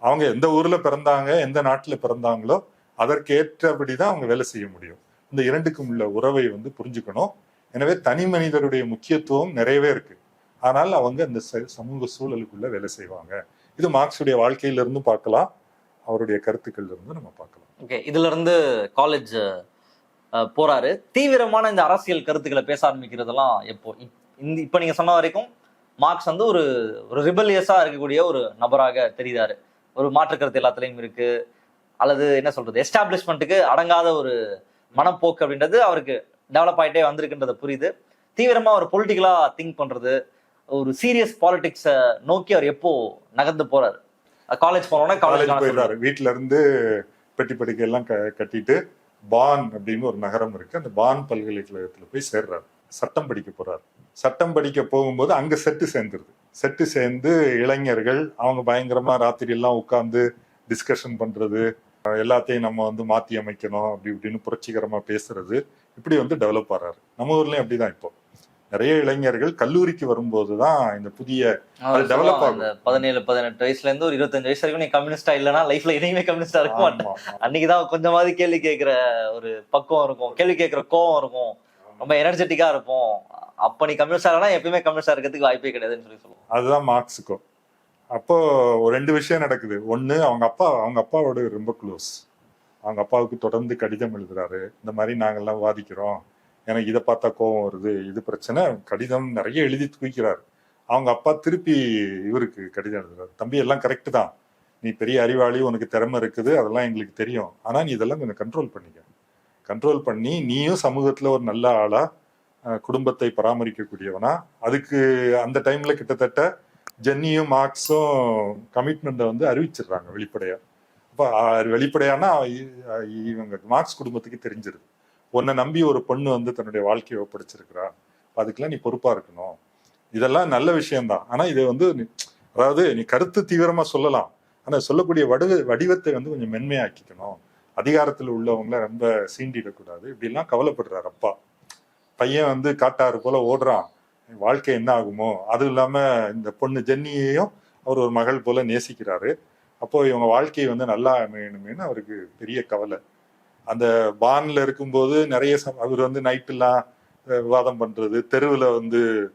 [SPEAKER 1] அவங்க எந்த ஊர்ல பிறந்தாங்க எந்த நாட்டுல பிறந்தாங்களோ அதற்கேற்றபடி தான் அவங்க வேலை செய்ய முடியும். இந்த இரண்டுக்கும் உள்ள உறவை வந்து புரிஞ்சுக்கணும். எனவே தனி மனிதருடைய முக்கியத்துவம் நிறையவே இருக்கு. ஆனால் அவங்க அந்த ச- சமூக சூழலுக்குள்ள வேலை செய்வாங்க. இது மார்க்ஸுடைய வாழ்க்கையிலிருந்து பார்க்கலாம். அவருடைய கருத்துக்கள் இருந்து நம்ம பார்க்கலாம்.
[SPEAKER 2] ஓகே இதுல இருந்து காலேஜ் போறாரு. தீவிரமான இந்த அரசியல் கருத்துக்களை பேச ஆரம்பிக்கிறதெல்லாம் எப்போ இப்- இந்த இப்போ நீங்க சொன்ன வரைக்கும் மார்க்ஸ் வந்து ஒரு ஒரு ரிபலியஸா இருக்கக்கூடிய ஒரு நபராக தெரிகிறாரு. ஒரு மாற்று கருத்து எல்லாத்துலயும் இருக்கு. அல்லது என்ன சொல்றது எஸ்டாப்ளிஷ்மெண்ட்டுக்கு அடங்காத ஒரு மனப்போக்கு அப்படின்றது அவருக்கு டெவலப் ஆகிட்டே வந்திருக்குன்றது புரியுது. தீவிரமா ஒரு பொலிட்டிக்கலா திங்க் பண்றது ஒரு சீரியஸ் பாலிடிக்ஸ நோக்கி அவர் எப்போ நகர்ந்து போறாரு? காலேஜ் போனோடனே
[SPEAKER 1] காலேஜ் போயிடுறாரு. வீட்டுல இருந்து பெட்டி படுக்கை எல்லாம் க- கட்டிட்டு பான் அப்படின்னு ஒரு நகரம் இருக்கு. அந்த பான் பல்கலைக்கழகத்துல போய் சேர்றாரு. சட்டம் படிக்க போறாரு. சட்டம் படிக்க போகும்போது அங்க செட்டு சேர்ந்துருது. செட்டு சேர்ந்து இளைஞர்கள் அவங்க பயங்கரமா ராத்திரி எல்லாம் உட்கார்ந்து டிஸ்கஷன் பண்றது எல்லாத்தையும் நம்ம வந்து மாத்தி அமைக்கணும் அப்படி இப்படின்னு புரட்சிகரமா பேசுறது. இப்படி வந்து டெவலப் ஆறாரு. நம்ம ஊர்லயும் அப்படிதான் இப்போ. நிறைய இளைஞர்கள் கல்லூரிக்கு வரும்போது தான் இந்த புதிய
[SPEAKER 2] சொல்லுவாங்க,
[SPEAKER 1] ஆகும்.
[SPEAKER 2] பதினேழு பதினெட்டு வயசுல இருந்து ஒரு இருபத்தஞ்சு வயசு வரைக்கும் நீ கம்யூனிஸ்டா இல்லைன்னா லைஃப்ல இனிமே கம்யூனிஸ்டா இருக்க மாட்டேன்
[SPEAKER 1] ஆமா,
[SPEAKER 2] அன்னைக்குதான் கொஞ்சமாவது கேள்வி கேட்கிற ஒரு பக்குவம் இருக்கும். கேள்வி கேட்கிற கோவம் இருக்கும். ரொம்ப எனர்ஜெட்டிக்கா இருப்போம். அப்ப நீ கம்யூனிஸ்டா இல்லைனா எப்பயுமே கம்யூனிஸ்டா இருக்கிறதுக்கு வாய்ப்பே கிடையாதுன்னு சொல்லி சொல்லுவோம்.
[SPEAKER 1] அதுதான் மார்க்ஸுக்கும் அப்போ ஒரு ரெண்டு விஷயம் நடக்குது. ஒண்ணு அவங்க அப்பா அவங்க அப்பாவோட ரொம்ப க்ளோஸ் அவங்க அப்பாவுக்கு தொடர்ந்து கடிதம் எழுதுறாரு. இந்த மாதிரி நாங்கெல்லாம் வாதிக்கிறோம் எனக்கு இதை பார்த்தா கோபம் வருது இது பிரச்சனை. கடிதம் நிறைய எழுதி தூக்கிறார். அவங்க அப்பா திருப்பி இவருக்கு கடிதம் எழுதுறாரு. தம்பி எல்லாம் கரெக்டு தான். நீ பெரிய அறிவாளி உனக்கு திறமை இருக்குது அதெல்லாம் எங்களுக்கு தெரியும். ஆனா நீ இதெல்லாம் கொஞ்சம் கண்ட்ரோல் பண்ணிக்க. கண்ட்ரோல் பண்ணி நீயும் சமூகத்துல ஒரு நல்ல ஆளா குடும்பத்தை பராமரிக்கக்கூடியவனா. அதுக்கு அந்த டைம்ல கிட்டத்தட்ட ஜென்னியும் மார்க்ஸும் கமிட்மெண்ட்டை வந்து அறிவிச்சிடுறாங்க வெளிப்படையா. அப்போ வெளிப்படையானா இ- இவங்க மார்க்ஸ் குடும்பத்துக்கு தெரிஞ்சிருது. உன்னை நம்பி ஒரு பொண்ணு வந்து தன்னுடைய வாழ்க்கையை ஒப்படைச்சிருக்கிறா. அதுக்கெல்லாம் நீ பொறுப்பா இருக்கணும். இதெல்லாம் நல்ல விஷயம்தான். ஆனா இது வந்து அதாவது நீ கருத்து தீவிரமா சொல்லலாம். ஆனா சொல்லக்கூடிய வடிவ வடிவத்தை வந்து கொஞ்சம் மென்மையாக்கிக்கணும். அதிகாரத்தில் உள்ளவங்கள ரொம்ப சீண்டிடக்கூடாது. இப்படிலாம் கவலைப்படுறாரு அப்பா. பையன் வந்து காட்டாறு போல ஓடுறான். வாழ்க்கை என்ன ஆகுமோ? அதுவும் இல்லாம இந்த பொண்ணு ஜென்னியையும் அவர் ஒரு மகள் போல நேசிக்கிறாரு. அப்போ இவங்க வாழ்க்கை வந்து நல்லா அமையணுமேனு அவருக்கு பெரிய கவலை. அந்த பான்ல இருக்கும்போது நிறைய சம- அவர் வந்து நைட்டெல்லாம் விவாதம் பண்றது தெருவில் வந்து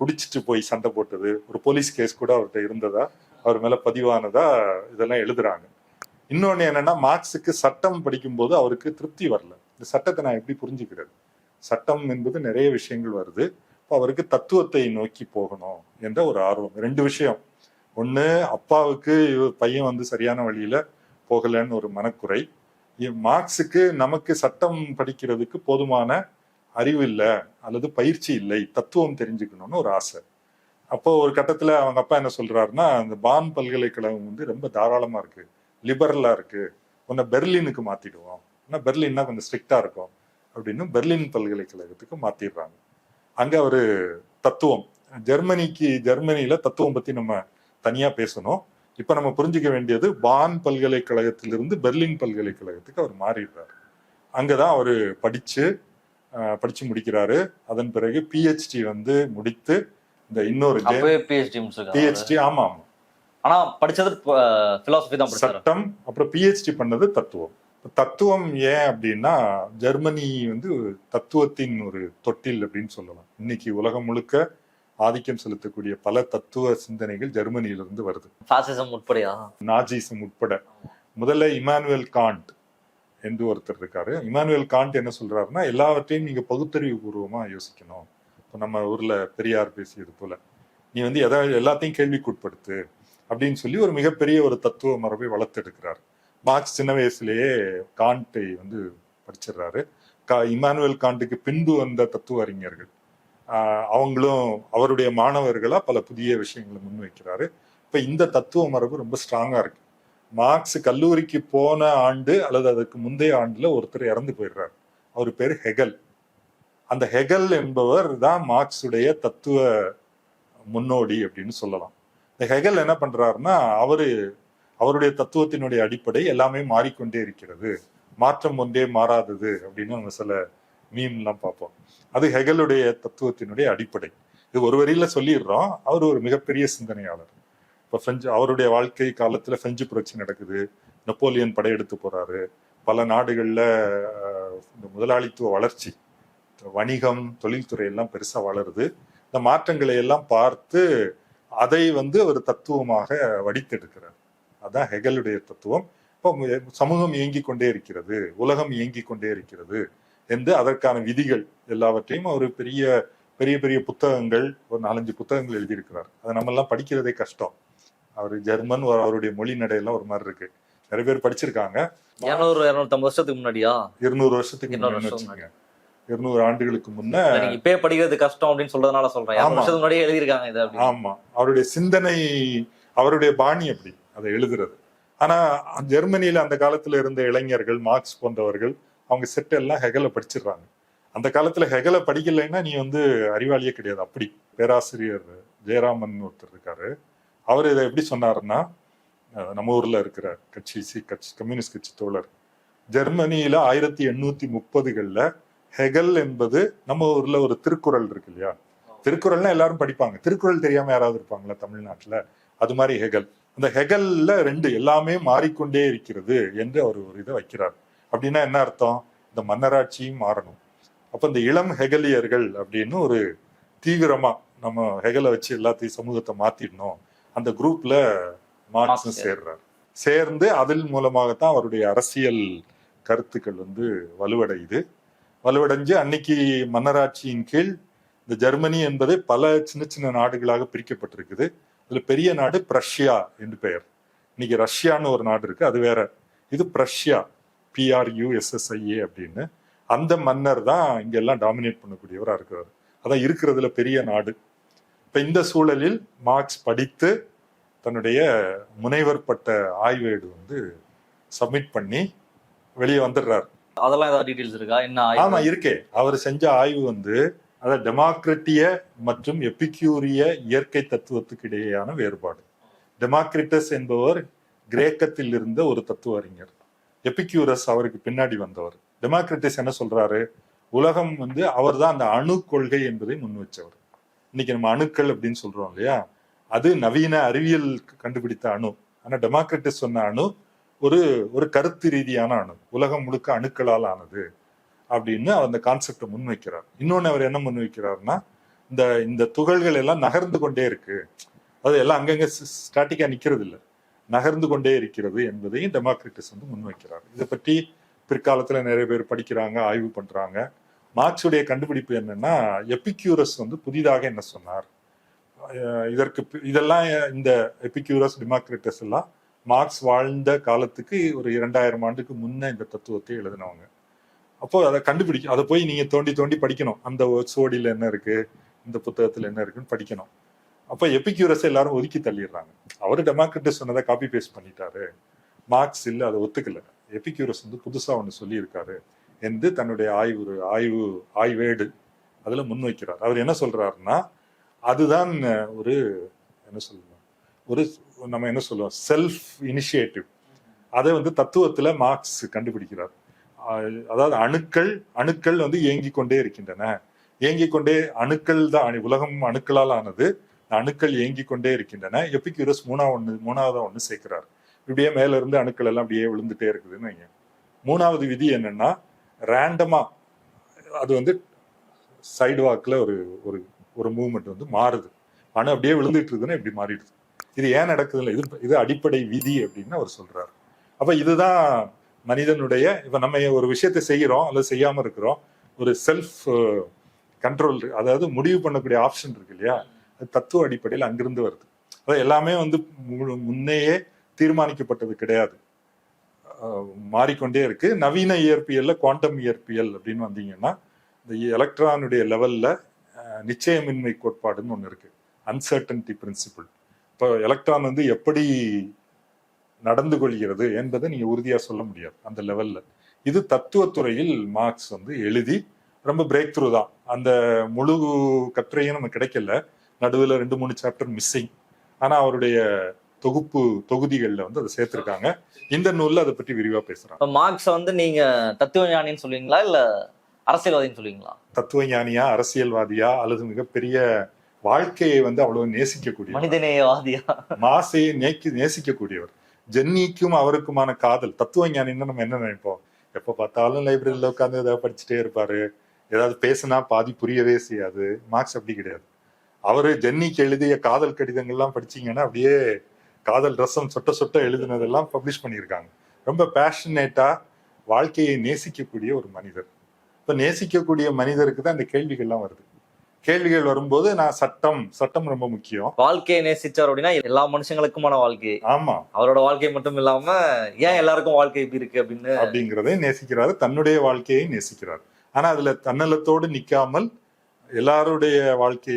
[SPEAKER 1] குடிச்சிட்டு போய் சண்டை போட்டது ஒரு போலீஸ் கேஸ் கூட அவர்கிட்ட இருந்ததா அவர் மேல பதிவானதா இதெல்லாம் எழுதுறாங்க. இன்னொன்று என்னன்னா மார்க்ஸுக்கு சட்டம் படிக்கும்போது அவருக்கு திருப்தி வரல. இந்த சட்டத்தை நான் எப்படி புரிஞ்சுக்கிறது? சட்டம் என்பது நிறைய விஷயங்கள் வருது. இப்போ அவருக்கு தத்துவத்தை நோக்கி போகணும் என்ற ஒரு ஆர்வம். ரெண்டு விஷயம். ஒன்று அப்பாவுக்கு பையன் வந்து சரியான வழியில் போகலன்னு ஒரு மனக்குறை. மார்க்ஸுக்கு நமக்கு சட்டம் படிக்கிறதுக்கு போதுமான அறிவு இல்லை அல்லது பயிற்சி இல்லை தத்துவம் தெரிஞ்சுக்கணும்னு ஒரு ஆசை. அப்போ ஒரு கட்டத்தில் அவங்க அப்பா என்ன சொல்றாருன்னா அந்த பான் பல்கலைக்கழகம் வந்து ரொம்ப தாராளமாக இருக்கு லிபரலாக இருக்கு உன்னை பெர்லினுக்கு மாத்திடுவோம் ஆனால் பெர்லின்னா கொஞ்சம் ஸ்ட்ரிக்டாக இருக்கும் அப்படின்னு பெர்லின் பல்கலைக்கழகத்துக்கு மாத்திடுறாங்க. அங்கே ஒரு தத்துவம் ஜெர்மனிக்கு ஜெர்மனியில தத்துவம் பத்தி நம்ம தனியா பேசணும். இப்ப நம்ம புரிஞ்சுக்க வேண்டியது பான் பல்கலைக்கழகத்திலிருந்து பெர்லின் பல்கலைக்கழகத்துக்கு அவர் மாறிடுறாரு. அங்கதான் அவரு படிச்சு படிச்சு முடிக்கிறாரு. அதன் பிறகு பிஹெச்டி வந்து முடித்து இந்த இன்னொரு
[SPEAKER 2] பிஹெச்டி
[SPEAKER 1] ஆமா ஆமா
[SPEAKER 2] ஆனா படிச்சது பிலாசபி தான்
[SPEAKER 1] சட்டம் அப்புறம் பிஹெச்டி பண்ணது தத்துவம். தத்துவம் ஏன் அப்படின்னா ஜெர்மனி வந்து தத்துவத்தின் ஒரு தொட்டில் அப்படின்னு சொல்லலாம். இன்னைக்கு உலகம் முழுக்க ஆதிக்கம் செலுத்தக்கூடிய பல தத்துவ சிந்தனைகள் ஜெர்மனியிலிருந்து வருது.
[SPEAKER 2] பாசிசம் உட்படையா?
[SPEAKER 1] நாஜிசம் உட்பட. முதல்ல இமானுவேல் காண்ட் என்று ஒருத்தர் இருக்காரு. இமானுவேல் காண்ட் என்ன சொல்றாருன்னா எல்லாவற்றையும் நீங்க பகுத்தறிவு பூர்வமா யோசிக்கணும். இப்போ நம்ம ஊர்ல பெரியார் பேசியது போல நீ வந்து எதை எல்லாத்தையும் கேள்விக்குட்படுத்து அப்படின்னு சொல்லி ஒரு மிகப்பெரிய ஒரு தத்துவ மரபை வளர்த்தெடுக்கிறார். மார்க்ஸ் சின்ன வயசுலயே காண்டை வந்து படிச்சிடுறாரு. கா இமானுவேல் காண்டுக்கு பின்பு வந்த தத்துவ அறிஞர்கள். அவங்களும் அவருடைய மாணவர்களாக பல புதிய விஷயங்களை முன்வைக்கிறாரு. இப்போ இந்த தத்துவ மரபு ரொம்ப ஸ்ட்ராங்காக இருக்கு. மார்க்ஸ் கல்லூரிக்கு போன ஆண்டு அல்லது அதுக்கு முந்தைய ஆண்டில் ஒருத்தர் இறந்து போயிடுறாரு. அவர் பேர் ஹெகல். அந்த ஹெகல் என்பவர் தான் மார்க்ஸுடைய தத்துவ முன்னோடி அப்படின்னு சொல்லலாம். இந்த ஹெகல் என்ன பண்றாருன்னா அவரு அவருடைய தத்துவத்தினுடைய அடிப்படை எல்லாமே மாறிக்கொண்டே இருக்கிறது. மாற்றம் ஒன்றே மாறாதது அப்படின்னு நம்ம சில மீம்லாம் பார்ப்போம். அது ஹெகலுடைய தத்துவத்தினுடைய அடிப்படை. இது ஒரு வரியில சொல்லிடுறோம். அவர் ஒரு மிகப்பெரிய சிந்தனையாளர். இப்போ பிரெஞ்சு அவருடைய வாழ்க்கை காலத்துல பிரெஞ்சு புரட்சி நடக்குது. நெப்போலியன் படையெடுத்து போறாரு. பல நாடுகள்ல இந்த முதலாளித்துவ வளர்ச்சி வணிகம் தொழில்துறை எல்லாம் பெருசா வளருது. இந்த மாற்றங்களை எல்லாம் பார்த்து அதை வந்து ஒரு தத்துவமாக வடித்தெடுக்கிறார். அதான் ஹெகலுடைய தத்துவம். இப்போ சமூகம் இயங்கிக் கொண்டே இருக்கிறது. உலகம் இயங்கிக் கொண்டே இருக்கிறது. என்று அதற்கான விதிகள் எல்லாவற்றையும் ஒரு பெரிய பெரிய பெரிய புத்தகங்கள் ஒரு நாலஞ்சு புத்தகங்கள் எழுதியிருக்கிறார். அதை நம்ம எல்லாம் படிக்கிறதே கஷ்டம். அவர் ஜெர்மன் அவருடைய மொழி நடையெல்லாம் ஒரு மாதிரி இருக்கு. நிறைய பேர் படிச்சிருக்காங்க.
[SPEAKER 2] இருநூறு இருநூத்தம்பது வருஷத்துக்கு முன்னடியா?
[SPEAKER 1] இருநூறு வருஷத்துக்கு முன்னாடி இருநூறு ஆண்டுகளுக்கு முன்ன
[SPEAKER 2] இப்பயே படிக்கிறது கஷ்டம் அப்படின்னு சொல்றதுனால சொல்றேன். வருஷத்துக்கு முன்னாடியே எழுதியிருக்காங்க இது
[SPEAKER 1] ஆமா. அவருடைய சிந்தனை அவருடைய பாணி அப்படி அதை எழுதுறது. ஆனா ஜெர்மனியில அந்த காலத்துல இருந்த இளைஞர்கள் மார்க்ஸ் போன்றவர்கள் அவங்க செட் எல்லாம் ஹெகலை படிச்சிடுறாங்க. அந்த காலத்துல ஹெகலை படிக்கலைன்னா நீ வந்து அறிவாளியே கிடையாது. அப்படி பேராசிரியர் ஜெயராமன் ஒருத்தர் இருக்காரு. அவர் இதை எப்படி சொன்னாருன்னா நம்ம ஊர்ல இருக்கிற கட்சி சி கட்சி கம்யூனிஸ்ட் கட்சி தோழர் ஜெர்மனியில ஆயிரத்தி எண்ணூத்தி முப்பதுகள்ல ஹெகல் என்பது நம்ம ஊர்ல ஒரு திருக்குறள் இருக்கு இல்லையா? திருக்குறள்னா எல்லாரும் படிப்பாங்க. திருக்குறள் தெரியாம யாராவது இருப்பாங்களா தமிழ்நாட்டுல? அது மாதிரி ஹெகல். அந்த ஹெகல்ல ரெண்டு எல்லாமே மாறிக்கொண்டே இருக்கிறது என்று அவர் ஒரு இதை வைக்கிறார். அப்படின்னா என்ன அர்த்தம்? இந்த மன்னராட்சியும் மாறணும். அப்ப இந்த இளம் ஹெகலியர்கள் அப்படின்னு ஒரு தீவிரமா நம்ம ஹெகலை வச்சு எல்லாத்தையும் சமூகத்தை மாத்திடணும். அந்த குரூப்ல மார்க்ஸ்
[SPEAKER 2] மார்க்ஸ்.
[SPEAKER 1] சேர்றார். சேர்ந்து அதன் மூலமாகத்தான் அவருடைய அரசியல் கருத்துக்கள் வந்து வலுவடையுது. வலுவடைஞ்சு அன்னைக்கு மன்னராட்சியின் கீழ் இந்த ஜெர்மனி என்பது பல சின்ன சின்ன நாடுகளாக பிரிக்கப்பட்டிருக்குது. அதுல பெரிய நாடு பிரஷ்யா என்று பெயர். இன்னைக்கு ரஷ்யான்னு ஒரு நாடு இருக்கு. அது வேற. இது பிரஷ்யா. பிஆர்யூஎஸ்எஸ்ஐஏ அப்படின்னு அந்த மன்னர் தான் இங்கெல்லாம் டாமினேட் பண்ணக்கூடியவரா இருக்கிறார். அதான் இருக்கிறதுல பெரிய நாடு. இப்ப இந்த சூழலில் மார்க்ஸ் படித்து தன்னுடைய முனைவர் பட்ட ஆய்வேடு வந்து சப்மிட் பண்ணி வெளியே வந்துடுறாரு.
[SPEAKER 2] அதெல்லாம் ஏதாவது டீடைல்ஸ் இருக்கா? என்ன ஆய்வு?
[SPEAKER 1] ஆமா இருக்கே. அவர் செஞ்ச ஆய்வு வந்து அதாவது டெமோக்ரட்டிய மற்றும் எபிக்யூரிய இயற்கை தத்துவத்துக்கு இடையேயான வேறுபாடு. டெமோக்ரிட்டஸ் என்பவர் கிரேக்கத்தில் இருந்த ஒரு தத்துவ அறிஞர் எபிக்யூரஸ் அவருக்கு பின்னாடி வந்தவர். டெமோக்ரட்டிஸ் என்ன சொல்றாரு? உலகம் வந்து அவர்தான் அந்த அணு கொள்கை என்பதை முன் வச்சவர். இன்னைக்கு நம்ம அணுக்கள் அப்படின்னு சொல்றோம் இல்லையா? அது நவீன அறிவியல் கண்டுபிடித்த அணு. ஆனா டெமோக்ரட்டிஸ் சொன்ன அணு ஒரு ஒரு கருத்து ரீதியான அணு. உலகம் முழுக்க அணுக்களால் ஆனது அப்படின்னு அந்த கான்செப்டை முன்வைக்கிறார் இன்னொன்னு அவர் என்ன முன்வைக்கிறார்னா இந்த இந்த துகள்கள் எல்லாம் நகர்ந்து கொண்டே இருக்கு. அது எல்லாம் அங்கங்க ஸ்டாட்டிக்கா நிக்கிறது இல்லை நகர்ந்து கொண்டே இருக்கிறது என்பதையும் டெமோக்ரிட்டஸ் வந்து முன்வைக்கிறார். இதை பற்றி பிற்காலத்தில் நிறைய பேர் படிக்கிறாங்க ஆய்வு பண்ணுறாங்க மார்க்ஸுடைய கண்டுபிடிப்பு என்னன்னா எபிக்யூரஸ் வந்து புதிதாக என்ன சொன்னார்? இதற்கு இதெல்லாம் இந்த எபிக்யூரஸ் டெமோக்ரிட்டஸ் எல்லாம் மார்க்ஸ் வாழ்ந்த காலத்துக்கு ஒரு இரண்டாயிரம் ஆண்டுக்கு முன்ன இந்த தத்துவத்தை எழுதினவங்க. அப்போ அதை கண்டுபிடிக்க அதை போய் நீங்க தோண்டி தோண்டி படிக்கணும். அந்த சோடியில் என்ன இருக்கு? இந்த புத்தகத்தில் என்ன இருக்குன்னு படிக்கணும். அப்போ எபிக்யூரஸ் எல்லாரும் ஒதுக்கி தள்ளிடுறாங்க. அவர் டெமோக்ரட்டிஸ் சொன்னதை காப்பி பேஸ்ட் பண்ணிட்டாரு. மார்க்ஸ் இல்லை அதை ஒத்துக்கல. எபிக்யூரஸ் வந்து புதுசாக ஒன்று சொல்லியிருக்காரு. என்று தன்னுடைய ஆய்வு ஆய்வு ஆய்வேடு அதில் முன்வைக்கிறார் அவர் என்ன சொல்றாருன்னா அதுதான் ஒரு என்ன சொல்லுவோம் ஒரு நம்ம என்ன சொல்லுவோம் செல்ஃப் இனிஷியேட்டிவ் அதை வந்து தத்துவத்தில் மார்க்ஸ் கண்டுபிடிக்கிறார். அதாவது அணுக்கள் அணுக்கள் வந்து இயங்கிக் கொண்டே இருக்கின்றன. இயங்கிக் கொண்டே அணுக்கள் தான் உலகம் அணுக்களால் ஆனது அணுக்கள் இயங்கிக் கொண்டே இருக்கின்றன. எபிக்யூரஸ் மூணாவது ஒன்று மூணாவதாக ஒன்று சேர்க்கிறார். இப்படியே மேல இருந்து அணுக்கள் எல்லாம் அப்படியே விழுந்துட்டே இருக்குதுன்னு வைங்க. மூணாவது விதி என்னன்னா ரேண்டமா அது வந்து சைடு வாக்கில் ஒரு ஒரு ஒரு மூவ்மெண்ட் வந்து மாறுது. அணு அப்படியே விழுந்துட்டு இருக்குதுன்னா இப்படி மாறிடுது. இது ஏன் நடக்குதுல்ல இது இது அடிப்படை விதி அப்படின்னு அவர் சொல்றாரு. அப்ப இதுதான் மனிதனுடைய இப்ப நம்ம ஒரு விஷயத்தை செய்கிறோம் அல்லது செய்யாம இருக்கிறோம். ஒரு செல்ஃப் கண்ட்ரோல் அதாவது முடிவு பண்ணக்கூடிய ஆப்ஷன் இருக்கு இல்லையா? தத்துவ அடிப்படையில் அங்கிருந்து வருது. அதாவது எல்லாமே வந்து மு- முன்னையே தீர்மானிக்கப்பட்டது கிடையாது. மாறிக்கொண்டே இருக்கு. நவீன இயற்பியல்ல குவாண்டம் இயற்பியல் அப்படின்னு வந்தீங்கன்னா இந்த எலக்ட்ரானுடைய லெவல்ல நிச்சயமின்மை கோட்பாடுன்னு ஒன்று இருக்கு. அன்சர்டன்டி பிரின்சிபிள் இப்போ எலக்ட்ரான் வந்து எப்படி நடந்து கொள்கிறது என்பதை நீங்க உறுதியா சொல்ல முடியாது அந்த லெவல்ல. இது தத்துவத்துறையில் மார்க்ஸ் வந்து எழுதி ரொம்ப பிரேக் த்ரூ தான். அந்த முழு கட்டுரையும் நமக்கு கிடைக்கல. நடுவில் ரெண்டு மூணு சாப்டர் மிஸ்ஸிங் ஆனா அவருடைய தொகுப்பு தொகுதிகளில் வந்து அதை சேர்த்திருக்காங்க. இந்த நூல்ல அதை பற்றி விரிவா பேசுறாங்க
[SPEAKER 2] இப்ப மார்க்ஸ் வந்து நீங்க தத்துவ ஞானின்னு சொல்லுவீங்களா இல்ல அரசியல்வாதின்னு சொல்லுவீங்களா?
[SPEAKER 1] தத்துவ ஞானியா அரசியல்வாதியா அல்லது மிகப்பெரிய வாழ்க்கையை வந்து அவ்வளவு நேசிக்கக்கூடிய
[SPEAKER 2] மனிதநேயவாதியா?
[SPEAKER 1] மாசையை நேக்கி நேசிக்கக்கூடியவர். ஜென்னிக்கும் அவருக்குமான காதல். தத்துவ ஞானின்னு நம்ம என்ன நினைப்போம்? எப்ப பார்த்தாலும் லைப்ரரியில உட்காந்து ஏதாவது படிச்சுட்டே இருப்பாரு. ஏதாவது பேசுனா பாதி புரியவே செய்யாது. மார்க்ஸ் அப்படி கிடையாது. அவரு ஜென்னிக்கு எழுதிய காதல் கடிதங்கள்லாம் படிச்சீங்கன்னா அப்படியே காதல் ரசம் சொட்ட சொட்ட எழுதினதெல்லாம் பப்ளிஷ் பண்ணியிருக்காங்க. ரொம்ப பேஷனேட்டா வாழ்க்கையை நேசிக்கக்கூடிய ஒரு மனிதர். இப்ப நேசிக்கக்கூடிய மனிதருக்கு தான் இந்த கேள்விகள்லாம் வருது. கேள்விகள் வரும்போது நான் சட்டம் சட்டம் ரொம்ப முக்கியம்.
[SPEAKER 2] வாழ்க்கையை நேசிச்சார் அப்படின்னா எல்லா மனுஷங்களுக்குமான வாழ்க்கை.
[SPEAKER 1] ஆமா.
[SPEAKER 2] அவரோட வாழ்க்கை மட்டும் இல்லாம ஏன் எல்லாருக்கும் வாழ்க்கை இப்படி இருக்கு அப்படின்னு
[SPEAKER 1] அப்படிங்கிறதை நேசிக்கிறாரு தன்னுடைய வாழ்க்கையை நேசிக்கிறார். ஆனா அதுல தன்னலத்தோடு நிக்காமல் எல்லாருடைய வாழ்க்கை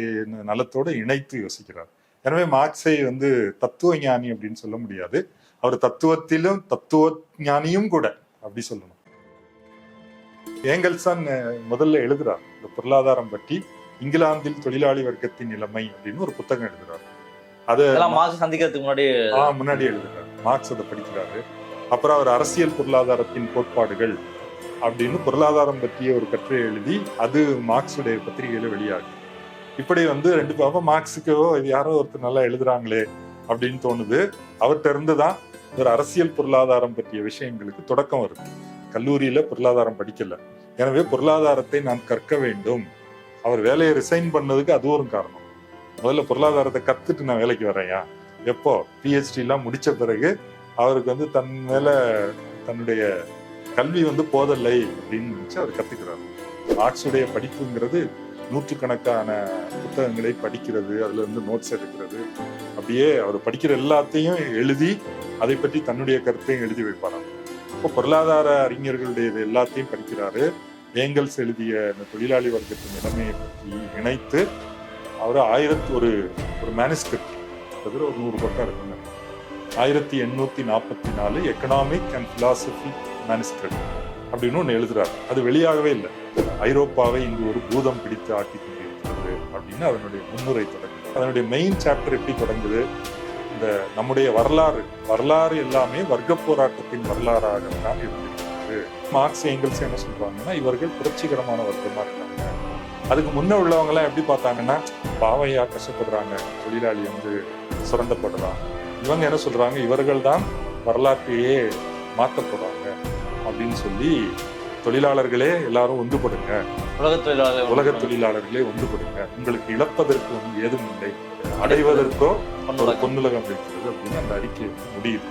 [SPEAKER 1] நலத்தோடு இணைத்து யோசிக்கிறார். எனவே மார்க்ஸை வந்து தத்துவ ஞானி அப்படின்னு சொல்ல முடியாது. அவர் தத்துவத்திலும் தத்துவ ஞானியும் கூட அப்படி சொல்லணும். ஏங்கல்சன் முதல்ல எழுதுறார் இந்த பொருளாதாரம் பற்றி இங்கிலாந்தில் தொழிலாளி வர்க்கத்தின் நிலைமை அப்படின்னு ஒரு புத்தகம் எழுதுறார். அது
[SPEAKER 2] மார்க்ஸ் சந்திக்கிறதுக்கு முன்னாடி
[SPEAKER 1] முன்னாடி எழுதுறாரு. மார்க்ஸ் அதை படிக்கிறாரு. அப்புறம் அவர் அரசியல் பொருளாதாரத்தின் கோட்பாடுகள் அப்படின்னு பொருளாதாரம் பற்றிய ஒரு கட்டுரை எழுதி அது மார்க்ஸுடைய பத்திரிகையில வெளியாகுது இப்படி வந்து ரெண்டு பாப்பா மார்க்ஸுக்கோ இது யாரோ ஒருத்தர் நல்லா எழுதுறாங்களே அப்படின்னு தோணுது. அவர்கிட்ட இருந்து தான் ஒரு அரசியல் பொருளாதாரம் பற்றிய விஷயங்களுக்கு தொடக்கம் வருது. கல்லூரியில பொருளாதாரம் படிக்கல. எனவே பொருளாதாரத்தை நாம் கற்க வேண்டும். அவர் வேலையை ரிசைன் பண்ணதுக்கு அது ஒரு காரணம். முதல்ல பொருளாதாரத்தை கத்துட்டு நான் வேலைக்கு வரேயா எப்போ? பிஹெச்டி எல்லாம் முடிச்ச பிறகு அவருக்கு வந்து தன் மேல தன்னுடைய கல்வி வந்து போதில்லை அப்படின்னு நினைச்சு அவர் கத்துக்கிறார். ஆர்ட்ஸுடைய படிப்புங்கிறது நூற்றுக்கணக்கான புத்தகங்களை படிக்கிறது அதுல இருந்து நோட்ஸ் எடுக்கிறது. அப்படியே அவர் படிக்கிற எல்லாத்தையும் எழுதி அதை பற்றி தன்னுடைய கருத்தையும் எழுதி வைப்பாராம். இப்போ பொருளாதார அறிஞர்களுடைய இது எல்லாத்தையும் படிக்கிறாரு. ஏங்கல்ஸ் எழுதிய இந்த தொழிலாளி வர்க்கத்தின் நிலைமையை பற்றி இணைத்து அவர் ஆயிரத்தி ஒரு ஒரு மேனுஸ்கிரிப்ட் ஒரு நூறு பக்கம் இருக்குங்க. ஆயிரத்தி எண்ணூத்தி நாற்பத்தி நாலு எக்கனாமிக் அண்ட் பிலாசபி மேனுஸ்கிரிப்ட் அப்படின்னு ஒன்று எழுதுறாரு. அது வெளியாகவே இல்லை. ஐரோப்பாவை இங்கு ஒரு பூதம் பிடித்து ஆட்டி கொண்டிருக்கிறது அப்படின்னு அதனுடைய முன்னுரை தொடங்குது. அதனுடைய மெயின் சாப்டர் எப்படி தொடங்குது? இந்த நம்முடைய வரலாறு. வரலாறு எல்லாமே வர்க்க போராட்டத்தின் வரலாறாகத்தான் இருந்திருக்கிறது. மார்க்ஸ் எங்கல்ஸ் என்ன சொல்றாங்கன்னா இவர்கள் புரட்சிகரமான வர்க்கமா இருக்காங்க. அதுக்கு முன்ன உள்ளவங்க எல்லாம் எப்படி பார்த்தாங்கன்னா பாவையா கஷ்டப்படுறாங்க. தொழிலாளி வந்து சுரண்டப்படுறான். இவங்க என்ன சொல்றாங்க? இவர்கள் தான் வரலாற்றையே மாற்றப்படுறாங்க அப்படின்னு சொல்லி தொழிலாளர்களே எல்லாரும் ஒன்றுபடுங்க
[SPEAKER 2] உலக தொழிலாளர்
[SPEAKER 1] உலக தொழிலாளர்களே ஒன்றுபடுங்க உங்களுக்கு இழப்பதற்கு ஏதும் இல்லை. அடைவதற்கோ பொன்னுலகம் இருக்கிறது அப்படின்னு அந்த அறிக்கை முடியுது.